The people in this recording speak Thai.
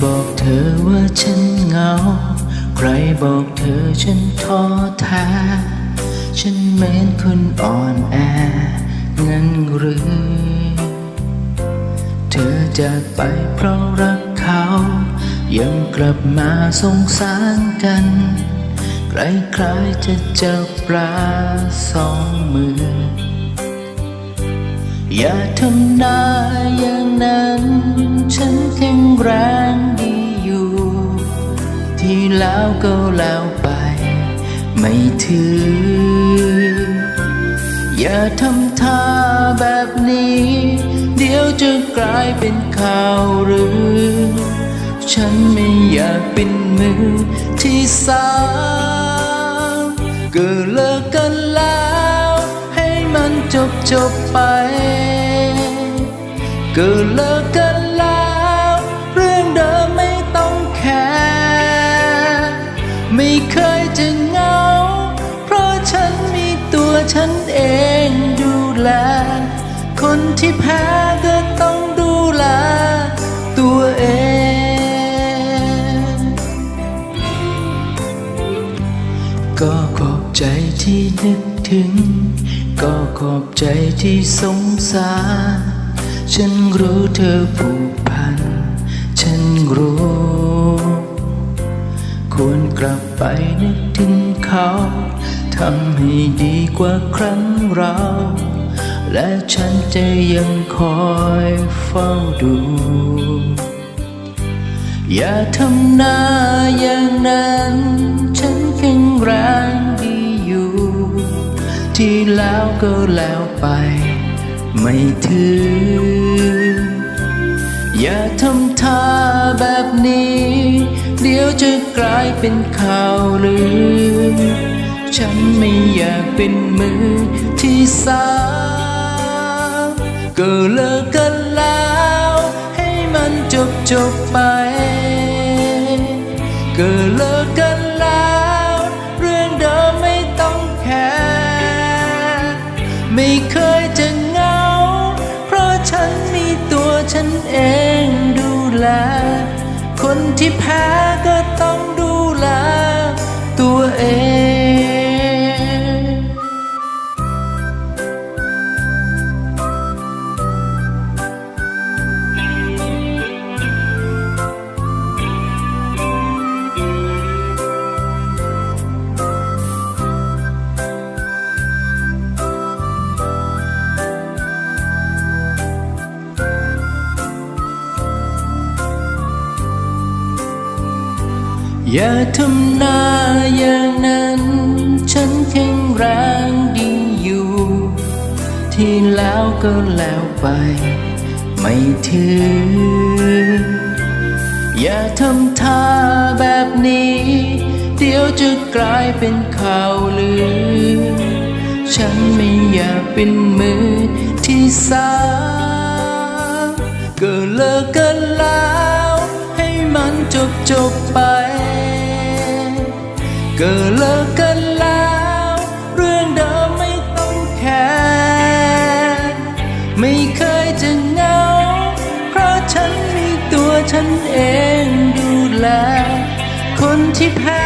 บอกเธอว่าฉันเหงา ใครบอกเธอฉันท้อแท้ ฉันเหมือนคนอ่อนแอ งั้นหรือ เธอจากไปเพราะรักเขา ยังกลับมาสงสารกันใครๆจะเจอปลาสองมือ อย่าทำหน้าอย่างนั้น แล้วก็แล้วไป ไม่ถือ อย่าทำท่าแบบนี้ เดี๋ยวจะกลายเป็นข่าวหรือ ฉันไม่อยากเป็นมือที่สามก็เลิกกันแล้ว ให้มันจบจบไปก็เลิก เคยจะเหงา เพราะฉันมีตัวฉันเองดูแล คนที่แพ้ก็ต้องดูแลตัวเองก็ขอบใจที่นึกถึง ก็ขอบใจที่สงสาร ฉันรู้เธอผูกพัน ฉันรู้ ควรกลับไปนึกถึงเขาทำให้ดีกว่าครั้งเรา และฉันจะยังคอยเฝ้าดู อย่าทำหน้าอย่างนั้น ฉันแข็งแรงดีอยู่ ที่แล้วก็แล้วไป ไม่ถือ อย่าทำท่าแบบนี้ ดี๋ยวจะกลายเป็นข่าวลือ ฉันไม่อยากเป็นมือที่สามก็เลิกกันแล้ว ให้มันจบจบไปก็เลิกกันแล้ว เรื่องเดิมไม่ต้องแคร์ไม่เคยจะเหงา เพราะฉันมีตัวฉันเองดูแล คนที่แพ้ก็ต้อง อย่าทำหน้าอย่างนั้น ฉันแข็งแรงดีอยู่ ที่แล้วก็แล้วไป ไม่ถือ อย่าทำท่าแบบนี้ เดี๋ยวจะกลายเป็นข่าวลือ ฉันไม่อยากเป็นมือที่สามก็เลิกกันแล้ว ให้มันจบจบไป ก็เลิกกันแล้ว เรื่องเดิมไม่ต้องแคร์ไม่เคยจะเหงา เพราะฉันมีตัวฉันเองดูแล คนที่แพ้